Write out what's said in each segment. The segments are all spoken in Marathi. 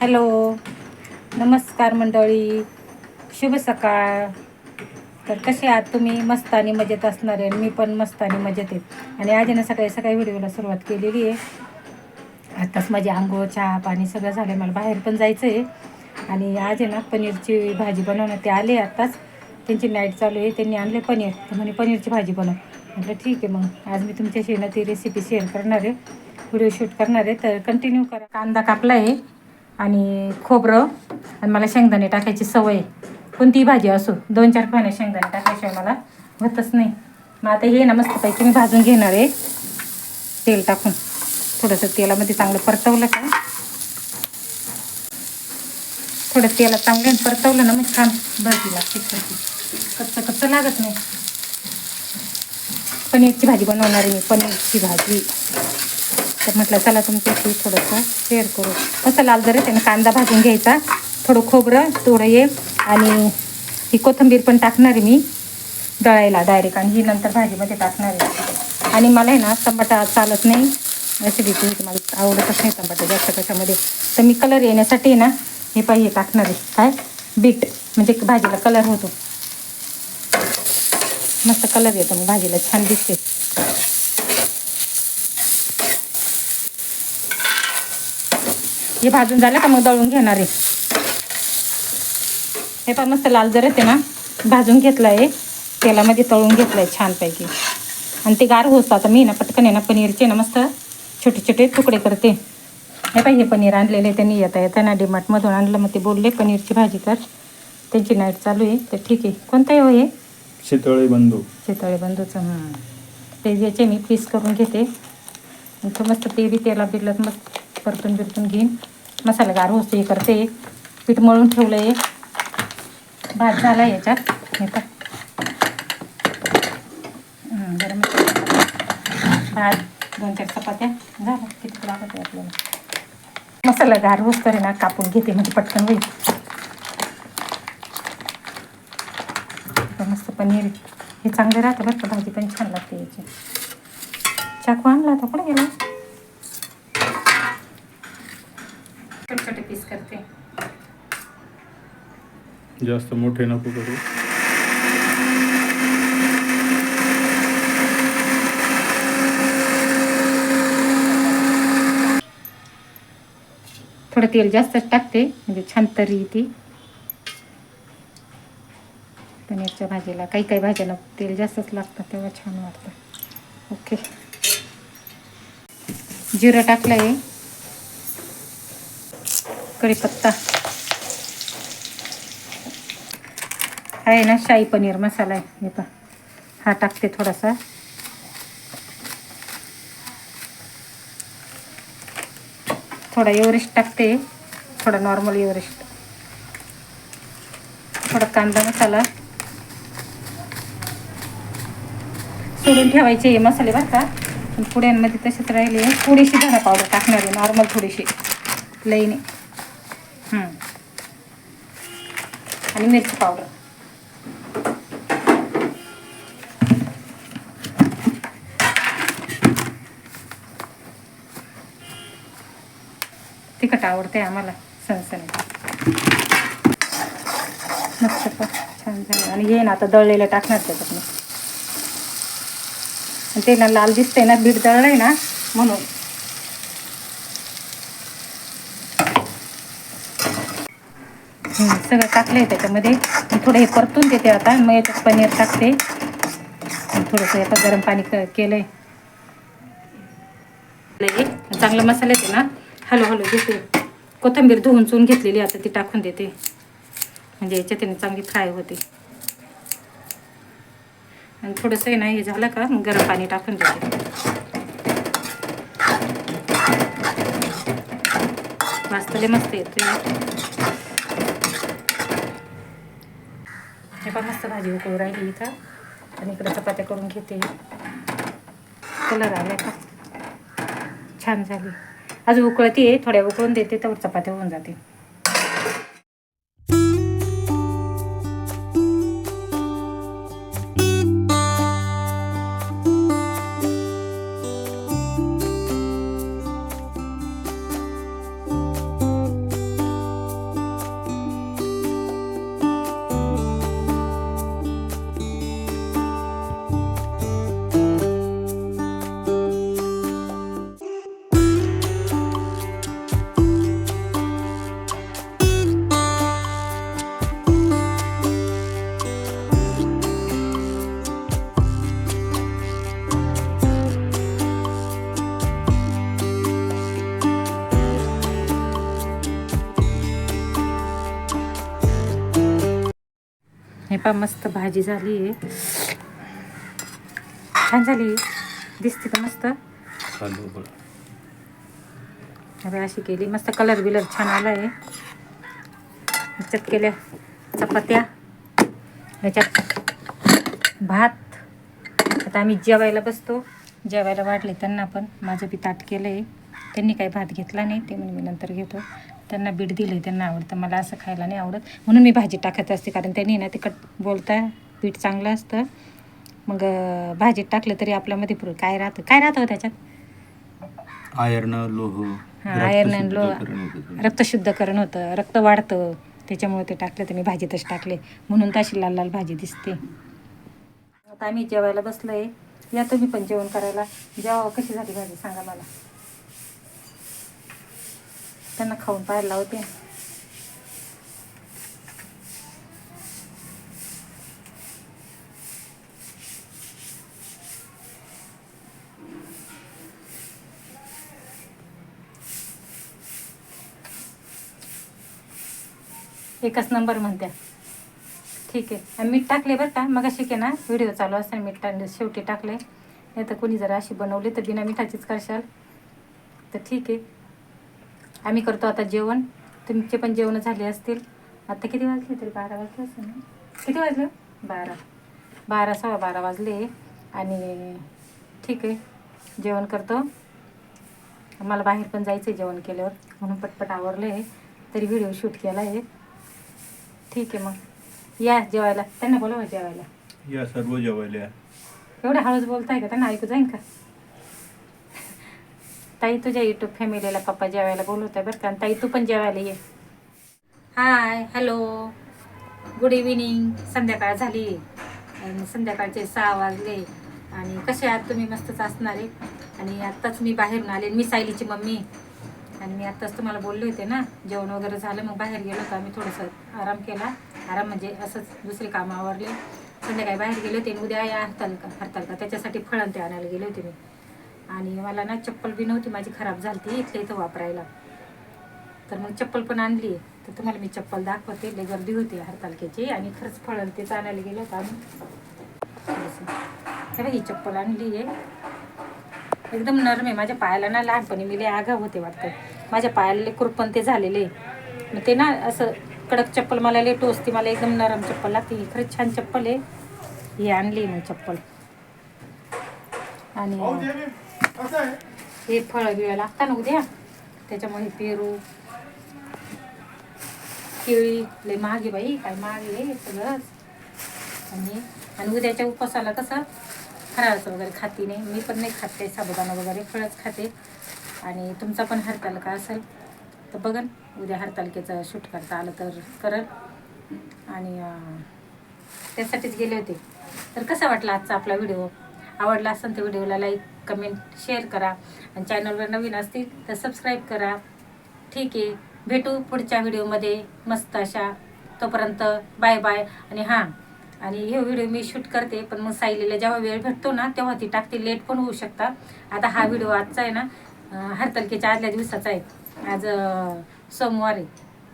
हॅलो. नमस्कार मंडळी. शुभ सकाळ. तर कसे आहात तुम्ही? मस्त आणि मजेत असणार. आहे मी पण मस्त आणि मजेत आहे. आणि आज ना सकाळी सकाळी व्हिडिओला सुरुवात केलेली आहे. आत्ताच माझी आंघोळ चहा पाणी सगळं झालं मला बाहेर पण जायचं आहे आणि आज आहे ना पनीरची भाजी बनवणं ते आले आत्ताच. त्यांची नाईट चालू आहे. त्यांनी आणले पनीर. तर म्हणे पनीरची भाजी बनव. म्हटलं ठीक आहे मग. आज मी तुमच्याशी ना ती रेसिपी शेअर करणार आहे. व्हिडिओ शूट करणार आहे. तर कंटिन्यू करा. कांदा कापला आहे आणि खोबरं आणि मला शेंगदाणे टाकायची सवय. आहे. कोणतीही भाजी असो दोन चार पाण्या शेंगदाणे टाकायशिवाय मला होतच नाही. मग आता हे ना मस्तपैकी मी भाजून घेणार आहे. तेल टाकून. थोडंसं तेलामध्ये चांगलं परतवलं का? थोडं तेला चांगलं परतवलं ना मग छान भाजी लागते कच्चं कच्चं लागत नाही. पनीरची भाजी बनवणार आहे मी पनीरची भाजी. तर म्हटलं चला तुमच्याशी थोडंसं शेअर करू. मस्त लाल जर त्यांना कांदा भाजून घ्यायचा. थोडं खोबरं थोडं ये आणि ही कोथिंबीर पण टाकणार आहे मी दळायला डायरेक्ट आणि ही नंतर भाजीमध्ये टाकणार आहे. आणि मला आहे ना टमाटा चालत नाही. ॲसिडिटी होती मला आवडतच नाही टमाटा जास्त कशामध्ये. तर मी कलर येण्यासाठी ना हे पाहिजे टाकणार आहे. काय? बीट म्हणजे भाजीला कलर होतो. मस्त कलर येतो मग भाजीला छान दिसते. हे भाजून झालं का मग दळून घेणार आहे. हे पण मस्त लाल जर येते ना भाजून घेतलं आहे. तेलामध्ये तळून घेतलं आहे छानपैकी. आणि ते गार होतं आता मी ना पटकन आहे ना पनीरचे ना मस्त छोटे छोटे तुकडे करते. हे पाहिजे पनीर आणलेले त्यांनी येता येता ना डीमार्टमधून आणलं मग ते बोलले पनीरची भाजी कर. त्यांची नाईट चालू आहे तर ठीक आहे. कोणतं आहे हो हे? शितळे बंधू. चितळे बंधूचं हां. ते याचे मी पीस करून घेते. मस्त ते बी तेला बिरलत मस्त परतून बिरतून घेईन. मसाला गार होस हे करते. पीठ मळून ठेवलं आहे भात झाला याच्यात. हे पण गरम भात दोन चार चपात्या. झालं. किती लागत आहे आपल्याला. मसाला गार होस करे ना कापून घेते म्हणजे पटकन होईल. तर मस्त पनीर. हे चांगलं राहतं बरं का. भाजी पण छान लागते याची. चाकू आणला होता कुठे गेला छोटे छोटे पीस करते जास्त मोठे नको करू. थोडं तेल जास्तच टाकते म्हणजे छान तरी येते पनीरच्या भाजीला काही काही भाज्यांना तेल जास्तच लागतं तेव्हा छान वाटतं. ओके. जिरं टाकलं आहे कढीपत्ता. हा आहे ना शाही पनीर मसाला आहे. हे पहा. हा टाकते थोडासा. थोडा एव्हरेस्ट टाकते. थोडा नॉर्मल एव्हरेस्ट. थोडा कांदा मसाला. सोडून ठेवायचे हे मसाले बरं का. पण पुड्यांमध्ये तसेच राहिले. थोडीशी धना पावडर टाकणार आहे नॉर्मल थोडीशी लईने आणि मिरची पावडर. तिखट आवडते आम्हाला सणसणीत मस्त पण छान झालं. आणि हे ना आता दळलेलं टाकणार त्याच्यात मी आणि ते ना लाल दिसतंय ना बीट दळलंय ना म्हणून. सगळं टाकलंय त्याच्यामध्ये. थोडं हे परतून देते आता मग याच्यात पनीर टाकते. आणि थोडंसं आता गरम पाणी केलंय. चांगलं मसाले येते ना? हलू हलू घेते. कोथिंबीर धुवून चून घेतलेली आता ती टाकून देते. म्हणजे याच्यात तिने चांगली फ्राय होते. आणि थोडंसं आहे ना हे झालं का मग गरम पाणी टाकून देते. वाचतले मस्त येते हे पण मस्त भाजी उकळू राहिली इथं. आणि इकडे चपात्या करून घेते. कलर आले का? छान झाली. आज उकळते थोड्या उकळून देते तर चपात्या होऊन जाते पहा मस्त भाजी झाली आहे. छान झाली. दिसते का मस्त? હવે अशी केली. मस्त कलर बिलर छान आला आहे ह्याच्यात केल्या चपात्या. ह्याच्यात भात. आता आम्ही जेवायला बसतो. जेवायला वाढले त्यांना पण. माझं बी ताट केलं आहे त्यांनी काही भात घेतला नाही. ते म्हणजे मी नंतर घेतो. त्यांना बीट दिलं आहे त्यांना आवडतं. मला असं खायला नाही आवडत. म्हणून मी भाजी टाकत असते कारण त्यांनी ना तिखट बोलता बीट चांगलं असतं. मग भाजीत टाकलं तरी आपल्यामध्ये पुरं काय राहतं? काय राहतं हो त्याच्यात? आयर्न लोह हा, and लोह. रक्तशुद्धीकरण होतं. रक्त शुद्धकरण होतं. रक्त वाढतं. त्याच्यामुळे ते टाकले तर मी भाजीतच टाकले. म्हणून तशी लाल लाल भाजी दिसते. आता आम्ही जेवायला बसलोय. या तुम्ही पण जेवण करायला. जेव्हा कशी झाली भाजी? सांगा मला. त्यांना खाऊन पाहायला लावते. एकच नंबर म्हणत्या ठीक आहे. आणि मीठ टाकले बरं का? मग अशी ना व्हिडिओ चालू असताना मीठ टाकले शेवटी टाकले. नाही तर कोणी जर अशी बनवली तर बिना मिठाचीच करशाल तर ठीक आहे. आम्ही करतो आता जेवण. तुमचे पण जेवण झाले असतील. आता किती वाजले तरी बारा वाजले असेल ना? किती वाजले? बारा. बारा सव्वा बारा वाजले. आणि ठीक आहे. जेवण करतो. मला बाहेर पण जायचं आहे जेवण केल्यावर. म्हणून पटपट आवरलं. आहे तरी व्हिडिओ शूट केला आहे ठीक आहे मग. या जेवायला. त्यांना बोलावं जेवायला. या सर्व जेवायला एवढ्या हळूच बोलताय का? त्यांना ऐकू जाईन का? ताई तुझ्या युट्यूब फॅमिलीला पप्पा जेवायला बोलवत आहे बरं का. आणि ताई तू पण जेवायला ये. हाय हॅलो गुड इव्हिनिंग संध्याकाळ झाली. आणि संध्याकाळचे सहा वाजले. आणि कसे आहात तुम्ही? मस्तच असणार आहे. आणि आत्ताच मी बाहेरून आले. मी सायलीची मम्मी. आणि मी आत्ताच तुम्हाला बोलले होते ना जेवण वगैरे झालं मग बाहेर गेलो होतो आम्ही थोडंसं आराम केला. आराम म्हणजे असंच दुसरे कामं आवरले. संध्याकाळी बाहेर गेले होते उद्या या हरतालका हरतालका. त्याच्यासाठी फळं ते आणायला गेले होते मी. आणि मला ना चप्पल बी नव्हती माझी खराब झाली ती इथल्या इथं वापरायला. तर मग चप्पल पण आणली. तर तुम्हाला मी चप्पल दाखवते लय गर्दी होती हरतालक्याची आणि खरंच फळ तेच आणायला गेलो होतं आम्ही. थोडंसं. ही चप्पल आणली आहे. एकदम नरम आहे. माझ्या पायाला ना लहानपणी मी लय आगाव होते वाटतं. माझ्या पायाला लय कुरपण ते झालेले. मग ते ना असं कडक चप्पल मला लय टोचते मला एकदम नरम चप्पल लागते. ही खरंच छान चप्पल आहे. ही आणली मग चप्पल. आणि हे फळं बिळं लागतात ना उद्या. त्याच्यामुळे पेरू केळी लय मागे बाई काय महाग आहे सगळंच आणि आणि उद्याच्या उपवासाला कसं? फराळाचं वगैरे खाती नाही. मी पण नाही खात काही साबुदाणा वगैरे फळच खाते. आणि तुमचा पण हरतालिका असेल? तर बघन उद्या हरतालिकेचं शूट करता आलं तर करल आणि त्यासाठीच गेले होते. तर कसा वाटला आजचा आपला व्हिडिओ? आवडला असेल तर व्हिडिओला लाईक कमेंट शेअर करा. आणि चॅनलवर नवीन असतील तर सबस्क्राईब करा. ठीक आहे. भेटू पुढच्या व्हिडिओमध्ये. मस्त अशा. तोपर्यंत बाय बाय. आणि हां आणि हे व्हिडिओ मी शूट करते पण मग सायलीला जेव्हा वेळ भेटतो ना तेव्हा ती टाकते. लेट पण होऊ शकतात. आता हा व्हिडिओ आजचा आहे ना अं, हरतालिकेच्या आदल्या दिवसाचा आहे. आज सोमवार आहे.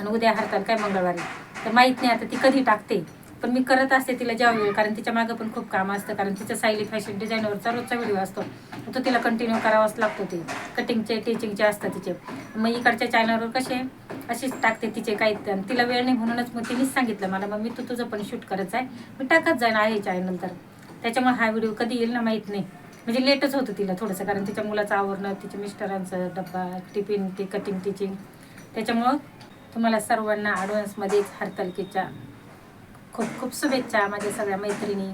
आणि उद्या हरताल काय मंगळवारी तर माहीत नाही आता ती कधी टाकते. पण मी करत असते तिला जेव्हा वेळ कारण तिच्या मागं पण खूप काम असतं कारण तिच्या सायली फॅशन डिझायनरचा रोजचा व्हिडिओ असतो. तो तिला कंटिन्यू करावाच लागतो ते. कटिंगचे टीचिंगचे असतात तिचे. मग इकडच्या चॅनलवर कसे अशीच टाकते तिचे काही. तिला वेळ नाही म्हणूनच मग तिनेच सांगितलं मला मग मी तू तुझं पण शूट करत जाय. मी टाकत जाईन आहे चॅनल तर त्याच्यामुळे हा व्हिडिओ कधी येईल ना माहीत नाही. म्हणजे लेटच होतं तिला थोडंसं कारण तिच्या मुलाचं आवरणं तिच्या मिस्टरांचं डब्बा टिफिन ती कटिंग टीचिंग त्याच्यामुळं तुम्हाला सर्वांना ॲडव्हान्समध्येच हरतालिकेच्या खूप खूप शुभेच्छा माझ्या सगळ्या मैत्रिणी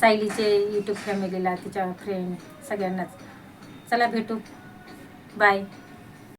सायलीचे यूट्यूब फॅमिलीला तिच्या फ्रेंड सगळ्यांनाच. चला भेटू. बाय